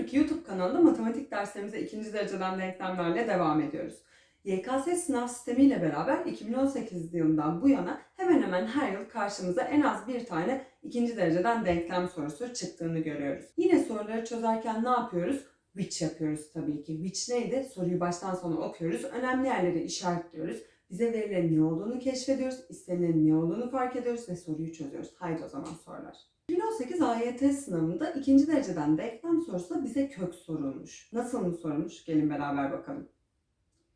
Türk YouTube kanalında matematik derslerimize ikinci dereceden denklemlerle devam ediyoruz. YKS sınav sistemiyle beraber 2018 yılından bu yana hemen hemen her yıl karşımıza en az bir tane ikinci dereceden denklem sorusu çıktığını görüyoruz. Yine soruları çözerken ne yapıyoruz? Which yapıyoruz tabii ki. Which neydi? Soruyu baştan sona okuyoruz. Önemli yerleri işaretliyoruz. Bize verilen ne olduğunu keşfediyoruz. istenilen ne olduğunu fark ediyoruz ve soruyu çözüyoruz. Haydi o zaman sorular. 2018 AYT sınavında ikinci dereceden denklem sorusu bize kök sorulmuş. Nasıl mı sorulmuş? Gelin beraber bakalım.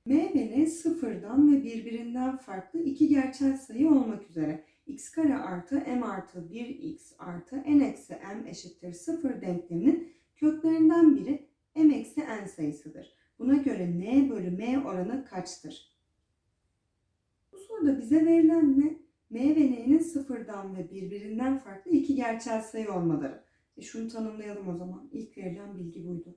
M ve N sıfırdan ve birbirinden farklı iki gerçel sayı olmak üzere x kare artı m artı 1x artı n eksi m eşittir 0 denkleminin köklerinden biri m eksi n sayısıdır. Buna göre n bölü m oranı kaçtır? Bu soruda bize verilen ne? M ve n'nin sıfırdan ve birbirinden farklı iki gerçel sayı olmaları. E şunu tanımlayalım o zaman. İlk verilen bilgi buydu.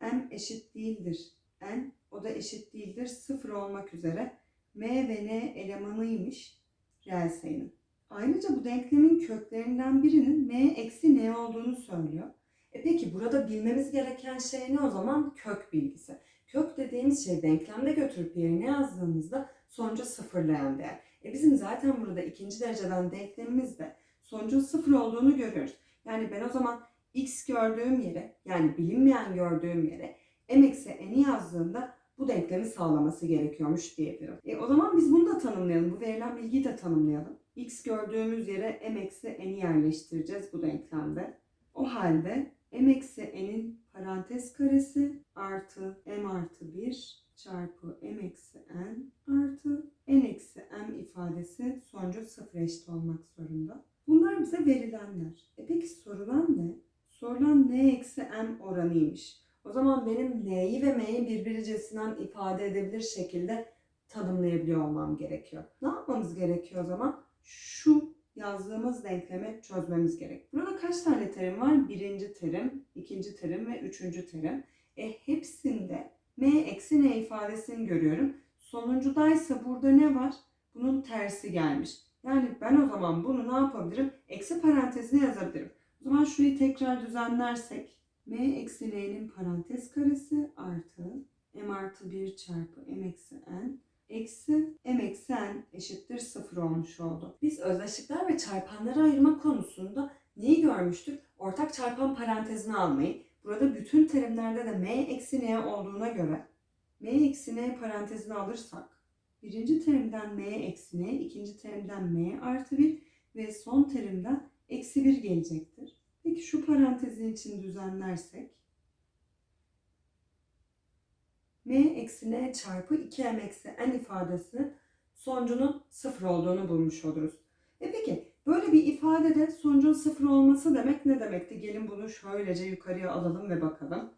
m eşit değildir n o da eşit değildir sıfır olmak üzere m ve n elemanıymış reel sayının. Ayrıca bu denklemin köklerinden birinin m eksi n olduğunu söylüyor. E peki burada bilmemiz gereken şey ne o zaman? Kök bilgisi. Kök dediğimiz şey denklemde götürüp yerine yazdığımızda sonucu sıfırlayan değer. E bizim zaten burada ikinci dereceden denklemimizde sonucun sıfır olduğunu görüyoruz. Yani ben o zaman x gördüğüm yere yani bilinmeyen gördüğüm yere m eksi n'i yazdığımda bu denklemi sağlaması gerekiyormuş diyebilirim. E, o zaman biz bunu da tanımlayalım. Bu verilen bilgiyi de tanımlayalım. x gördüğümüz yere m eksi n'i yerleştireceğiz bu denklemde. O halde m eksi n'in parantez karesi artı m artı 1 çarpı m eksi n artı n eksi m ifadesi sonucu sıfır eşit olmak zorunda. Bunlar bize verilenler. E peki sorulan ne? Sorulan n eksi m oranıymış. O zaman benim n'yi ve m'yi birbiricesinden ifade edebilir şekilde tanımlayabiliyor olmam gerekiyor. Ne yapmamız gerekiyor o zaman? Şu yazdığımız denklemi çözmemiz gerek. Burada kaç tane terim var? Birinci terim, ikinci terim ve üçüncü terim. E hepsinde m eksi n ifadesini görüyorum. Sonuncudaysa burada ne var? Bunun tersi gelmiş. Yani ben o zaman bunu ne yapabilirim? Eksi parantezine yazabilirim. O zaman şurayı tekrar düzenlersek m eksi n'nin parantez karesi artı m artı 1 çarpı m eksi n eksi m eksi n eşittir 0 olmuş oldu. Biz özdeşlikler ve çarpanları ayırma konusunda neyi görmüştük? Ortak çarpan parantezini almayı. Burada bütün terimlerde de m eksi n olduğuna göre m eksi n parantezini alırsak birinci terimden m eksi n, ikinci terimden m artı 1 ve son terimden eksi 1 gelecektir. Peki şu parantezin için düzenlersek m eksi n çarpı 2m eksi n ifadesinin sonucunun sıfır olduğunu bulmuş oluruz. E peki böyle bir ifadede sonucun sıfır olması demek ne demekti? Gelin bunu şöylece yukarıya alalım ve bakalım.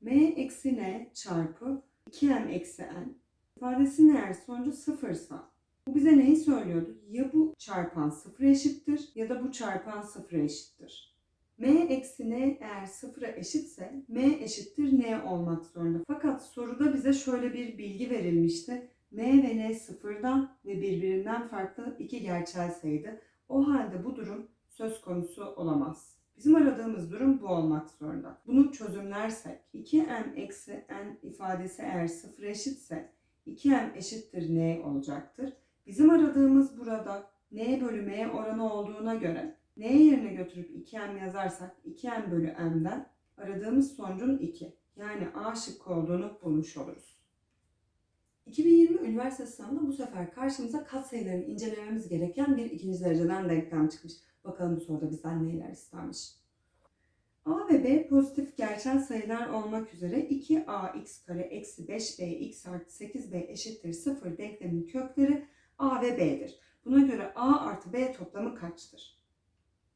m eksi n çarpı 2m eksi n ifadesinin eğer sonucu sıfırsa bu bize neyi söylüyordu? Ya bu çarpan sıfır eşittir ya da bu çarpan sıfır eşittir. m eksi n eğer sıfıra eşitse m eşittir n olmak zorunda. Fakat soruda bize şöyle bir bilgi verilmişti. m ve n sıfırdan ve birbirinden farklı iki gerçel sayıydı. O halde bu durum söz konusu olamaz. Bizim aradığımız durum bu olmak zorunda. Bunu çözümlersek 2m eksi n ifadesi eğer sıfır eşitse 2m eşittir n olacaktır. Bizim aradığımız burada n bölü m oranı olduğuna göre n yerine götürüp 2m yazarsak 2m bölü m'den aradığımız sonucun 2. Yani A şıkkı olduğunu bulmuş oluruz. 2020 üniversite sınavında bu sefer karşımıza katsayılarını incelememiz gereken bir ikinci dereceden denklem çıkmış. Bakalım bu soruda bizden neler istenmiş. A ve B pozitif gerçel sayılar olmak üzere 2a x kare eksi 5b x artı 8b eşittir 0 denklemin kökleri a ve b'dir. Buna göre a artı b toplamı kaçtır?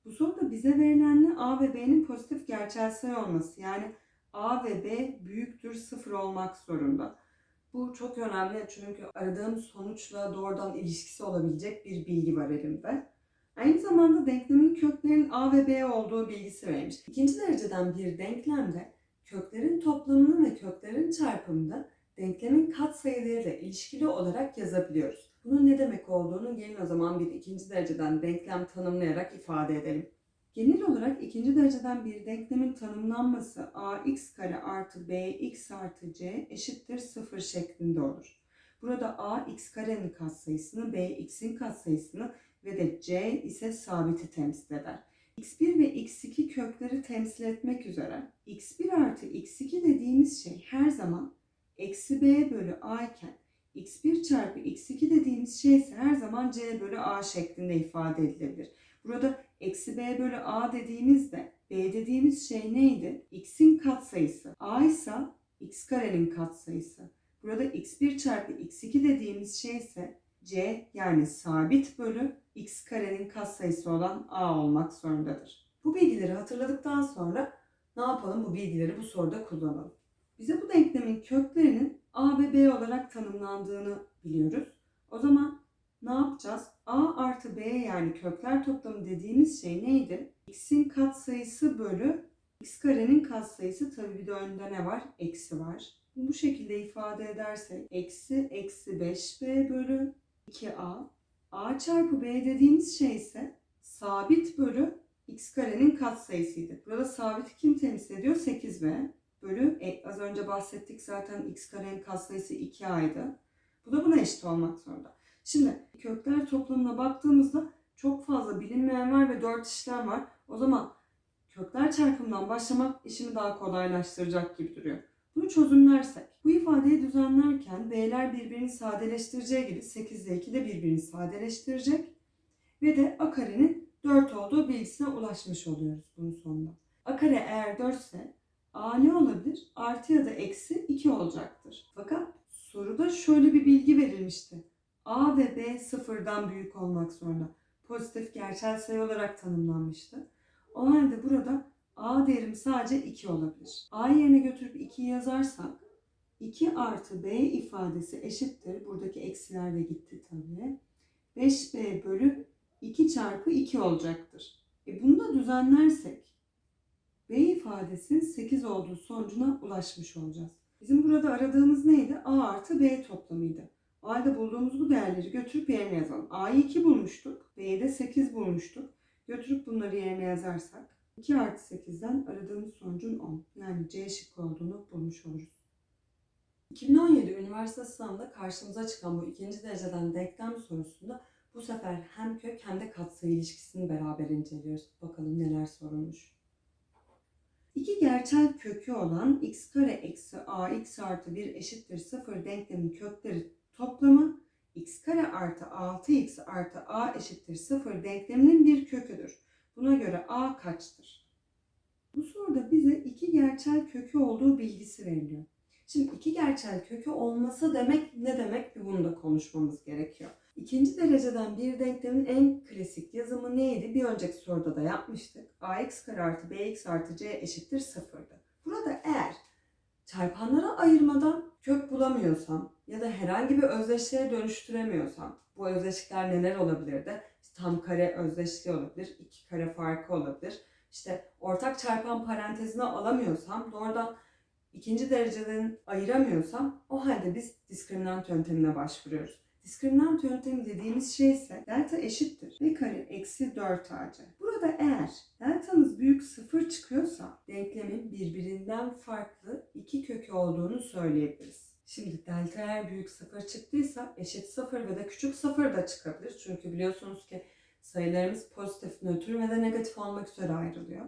Bu soruda bize verilen ne? a ve b'nin pozitif gerçel sayı olması. Yani a ve b büyüktür 0 olmak zorunda. Bu çok önemli çünkü aradığım sonuçla doğrudan ilişkisi olabilecek bir bilgi var elimde. Aynı zamanda denklemin köklerinin a ve b olduğu bilgisi verilmiş. İkinci dereceden bir denklemde köklerin toplamını ve köklerin çarpımını denklemin katsayılarıyla ilişkili olarak yazabiliyoruz. Bunun ne demek olduğunu gelin o zaman bir ikinci dereceden denklem tanımlayarak ifade edelim. Genel olarak ikinci dereceden bir denklemin tanımlanması ax kare artı bx artı c eşittir 0 şeklinde olur. Burada a x karenin katsayısını, b x'in katsayısını ve de c ise sabiti temsil eder. x1 ve x2 kökleri temsil etmek üzere x1 artı x2 dediğimiz şey her zaman eksi b bölü a iken x1 çarpı x2 dediğimiz şey ise her zaman c bölü a şeklinde ifade edilebilir. Burada eksi b bölü a dediğimizde b dediğimiz şey neydi? x'in katsayısı. a ise x karenin katsayısı. Burada x1 çarpı x2 dediğimiz şey ise c yani sabit bölü x karenin katsayısı olan a olmak zorundadır. Bu bilgileri hatırladıktan sonra ne yapalım bu bilgileri bu soruda kullanalım. Bize bu denklemin köklerinin a ve b olarak tanımlandığını biliyoruz. O zaman ne yapacağız? a artı b yani kökler toplamı dediğimiz şey neydi? x'in katsayısı bölü x karenin katsayısı tabii bir de önde ne var? Eksi var. Bu şekilde ifade edersek eksi eksi 5b bölü 2a. a çarpı b dediğimiz şey ise sabit bölü x karenin katsayısıydı. Burada sabit kim temsil ediyor? 8b bölü e, az önce bahsettik zaten x karenin katsayısı 2a'ydı. Bu da buna eşit olmak zorunda. Şimdi kökler toplamına baktığımızda çok fazla bilinmeyen var ve 4 işlem var. O zaman kökler çarpımından başlamak işimi daha kolaylaştıracak gibi duruyor. Bunu çözümlersek, bu ifadeyi düzenlerken b'ler birbirini sadeleştireceği gibi 8 ile 2 de birbirini sadeleştirecek ve de a karenin 4 olduğu bilgisine ulaşmış oluyoruz bunun sonunda. a kare eğer 4 ise a ne olabilir? Artı ya da eksi 2 olacaktır. Fakat soruda şöyle bir bilgi verilmişti. A ve b sıfırdan büyük olmak zorunda. Pozitif gerçel sayı olarak tanımlanmıştı. O halde burada A değerim sadece 2 olabilir. A yerine götürüp 2'yi yazarsak 2 artı B ifadesi eşittir. Buradaki eksiler de gitti tabii. 5B bölü 2 çarpı 2 olacaktır. E bunu da düzenlersek B ifadesinin 8 olduğu sonucuna ulaşmış olacağız. Bizim burada aradığımız neydi? A artı B toplamıydı. O halde bulduğumuz bu değerleri götürüp yerine yazalım. A'yı 2 bulmuştuk. B'yi de 8 bulmuştuk. Götürüp bunları yerine yazarsak 2 artı 8'den aradığımız sonucun 10. Yani C şıkkı olduğunu bulmuş oluruz. 2017 üniversite sınavında karşımıza çıkan bu ikinci dereceden denklem sorusunda bu sefer hem kök hem de katsayı ilişkisini beraber inceliyoruz. Bakalım neler sorulmuş. İki gerçel kökü olan x kare eksi ax artı 1 eşittir 0 denklemin kökleri toplamı x kare artı 6x artı a eşittir 0 denkleminin bir köküdür. Buna göre a kaçtır? Bu soruda bize iki gerçel kökü olduğu bilgisi veriliyor. Şimdi iki gerçel kökü olması demek ne demek bunu da konuşmamız gerekiyor. İkinci dereceden bir denklemin en klasik yazımı neydi? Bir önceki soruda da yapmıştık. ax kare artı bx artı c eşittir sıfırdı. Burada eğer çarpanlara ayırmadan kök bulamıyorsam ya da herhangi bir özdeşliğe dönüştüremiyorsam bu özdeşlikler neler olabilirdi? İşte tam kare özdeşliği olabilir, iki kare farkı olabilir. İşte ortak çarpan parantezine alamıyorsam doğrudan ikinci dereceden ayıramıyorsam o halde biz diskriminant yöntemine başvuruyoruz. Diskriminant yöntemi dediğimiz şey ise delta eşittir b kare eksi 4ac. Burada eğer deltanız büyük sıfır çıkıyorsa denklemin birbirinden farklı iki kökü olduğunu söyleyebiliriz. Şimdi delta eğer büyük sıfır çıktıysa eşit sıfır ve de küçük sıfır da çıkabilir. Çünkü biliyorsunuz ki sayılarımız pozitif, nötr ve de negatif olmak üzere ayrılıyor.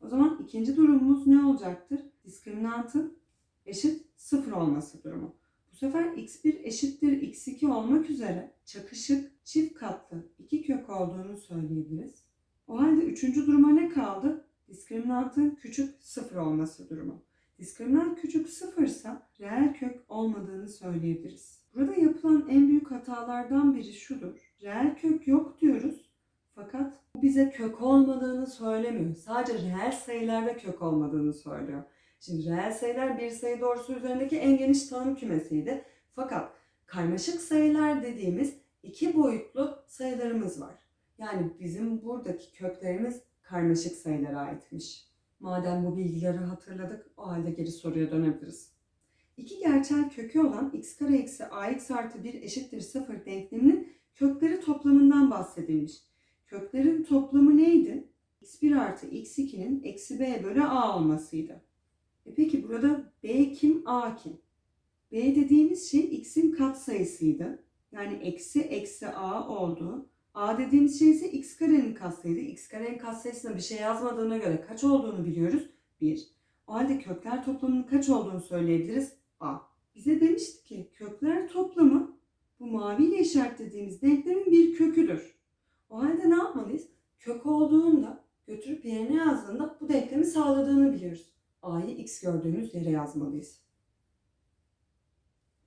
O zaman ikinci durumumuz ne olacaktır? Diskriminantın eşit sıfır olması durumu. Bu sefer x1 eşittir x2 olmak üzere çakışık çift katlı iki kök olduğunu söyleyebiliriz. O halde üçüncü duruma ne kaldı? Diskriminantın küçük sıfır olması durumu. Diskriminant küçük sıfırsa reel kök olmadığını söyleyebiliriz. Burada yapılan en büyük hatalardan biri şudur. Reel kök yok diyoruz fakat bu bize kök olmadığını söylemiyor. Sadece reel sayılarda kök olmadığını söylüyor. Şimdi reel sayılar bir sayı doğrusu üzerindeki en geniş tanım kümesiydi. Fakat karmaşık sayılar dediğimiz iki boyutlu sayılarımız var. Yani bizim buradaki köklerimiz karmaşık sayılara aitmiş. Madem bu bilgileri hatırladık o halde geri soruya dönebiliriz. İki gerçel kökü olan x kare eksi ax artı 1 eşittir 0 denkleminin kökleri toplamından bahsedilmiş. Köklerin toplamı neydi? x1 artı x2'nin eksi b bölü a olmasıydı. E peki burada b kim a kim? b dediğimiz şey x'in katsayısıydı. Yani eksi eksi a oldu. a dediğimiz şey ise x karenin katsayıydı. x karenin katsayısına bir şey yazmadığına göre kaç olduğunu biliyoruz? 1. O halde kökler toplamının kaç olduğunu söyleyebiliriz? a. Bize demişti ki kökler toplamı bu maviyle işaretlediğimiz denklemin bir köküdür. O halde ne yapmalıyız? Kök olduğunda götürüp yerine yazdığında bu denklemi sağladığını biliyoruz. A'yı x gördüğümüz yere yazmalıyız.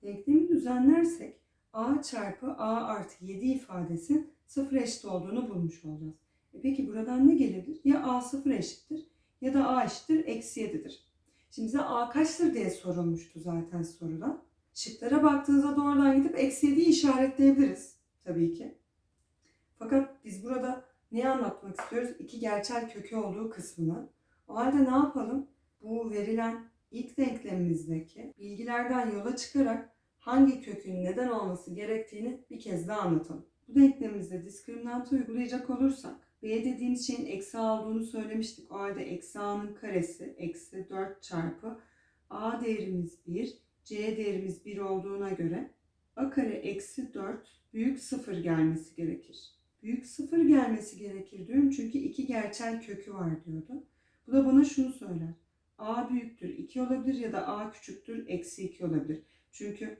Denklemi düzenlersek A çarpı A artı 7 ifadesi sıfır eşit olduğunu bulmuş olacağız. E peki buradan ne gelebilir? Ya A sıfır eşittir ya da A eşittir eksi 7'dir. Şimdi bize A kaçtır diye sorulmuştu zaten soruda. Şıklara baktığınızda doğrudan gidip eksi 7'yi işaretleyebiliriz tabii ki. Fakat biz burada neyi anlatmak istiyoruz? İki gerçel kökü olduğu kısmını. O halde ne yapalım? Bu verilen ilk denklemimizdeki bilgilerden yola çıkarak hangi kökün neden olması gerektiğini bir kez daha anlatalım. Bu denklemimizde diskriminantı uygulayacak olursak b dediğimiz şeyin eksi a olduğunu söylemiştik. O halde eksi a'nın karesi eksi 4 çarpı a değerimiz 1, c değerimiz 1 olduğuna göre a kare eksi 4 büyük 0 gelmesi gerekir. Büyük 0 gelmesi gerekir diyorum çünkü iki gerçel kökü var diyordu. Bu da bana şunu söyler. A büyüktür 2 olabilir ya da a küçüktür eksi 2 olabilir. Çünkü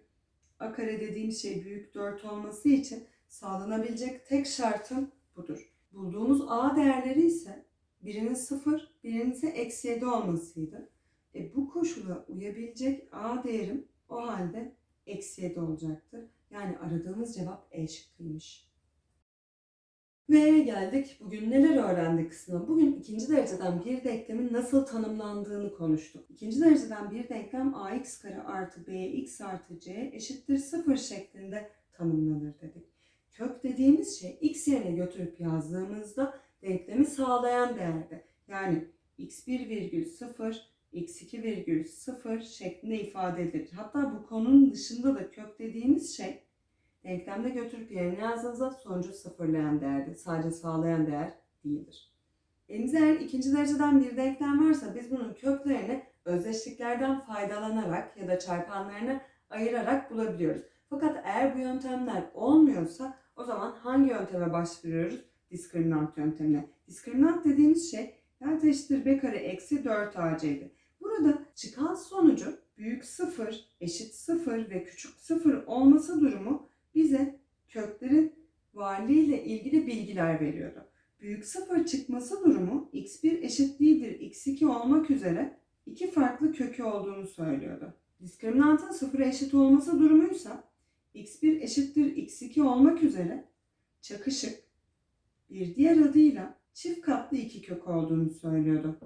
a kare dediğimiz şey büyük 4 olması için sağlanabilecek tek şartım budur. Bulduğumuz a değerleri ise birinin 0, birinin ise eksi 7 olmasıydı. E bu koşula uyabilecek a değerim o halde eksi 7 olacaktır. Yani aradığımız cevap E şıkkıymış. Ve geldik bugün neler öğrendik kısmına. Bugün ikinci dereceden bir denklemin nasıl tanımlandığını konuştuk. İkinci dereceden bir denklem ax kare artı bx artı c eşittir 0 şeklinde tanımlanır dedik. Kök dediğimiz şey x yerine götürüp yazdığımızda denklemi sağlayan değerde. Yani x1 virgül 0, x2 virgül 0 şeklinde ifade edilir. Hatta bu konunun dışında da kök dediğimiz şey denklemde götürüp yerine yazdığınızda sonucu sıfırlayan değerdir. Sadece sağlayan değer değildir. Elimizde eğer ikinci dereceden bir denklem varsa biz bunun köklerini özdeşliklerden faydalanarak ya da çarpanlarını ayırarak bulabiliyoruz. Fakat eğer bu yöntemler olmuyorsa o zaman hangi yönteme başvuruyoruz? Diskriminant yöntemine. Diskriminant dediğimiz şey delta eşittir b kare eksi 4ac'ydi. Burada çıkan sonucu büyük 0, eşit 0 ve küçük 0 olması durumu bize köklerin varlığıyla ilgili bilgiler veriyordu. Büyük 0 çıkması durumu x1 eşit değildir x2 olmak üzere iki farklı kökü olduğunu söylüyordu. Diskriminantın 0'a eşit olması durumuysa x1 eşittir x2 olmak üzere çakışık bir diğer adıyla çift katlı iki kök olduğunu söylüyordu.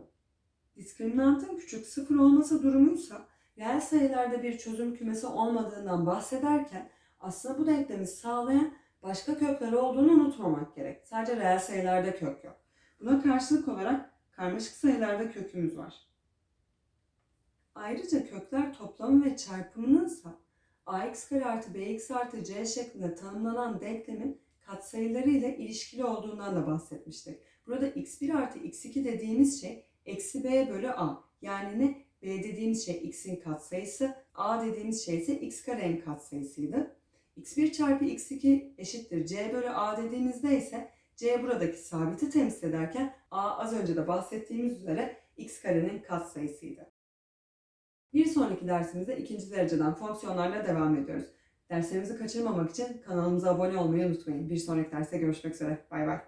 Diskriminantın küçük sıfır olması durumuysa reel sayılarda bir çözüm kümesi olmadığından bahsederken aslında bu denklemi sağlayan başka kökler olduğunu unutmamak gerek. Sadece reel sayılarda kök yok. Buna karşılık olarak karmaşık sayılarda kökümüz var. Ayrıca kökler toplamı ve çarpımınınsa ax kare artı bx artı c şeklinde tanımlanan denklemin katsayıları ile ilişkili olduğundan da bahsetmiştik. Burada x1 artı x2 dediğimiz şey eksi b bölü a. Yani ne? b dediğimiz şey x'in katsayısı, a dediğimiz şey ise x karenin katsayısıydı. X1 çarpı x2 eşittir c bölü a dediğimizde ise c buradaki sabiti temsil ederken a az önce de bahsettiğimiz üzere x karenin katsayısıydı. Bir sonraki dersimizde ikinci dereceden fonksiyonlarla devam ediyoruz. Derslerimizi kaçırmamak için kanalımıza abone olmayı unutmayın. Bir sonraki derste görüşmek üzere. Bay bay.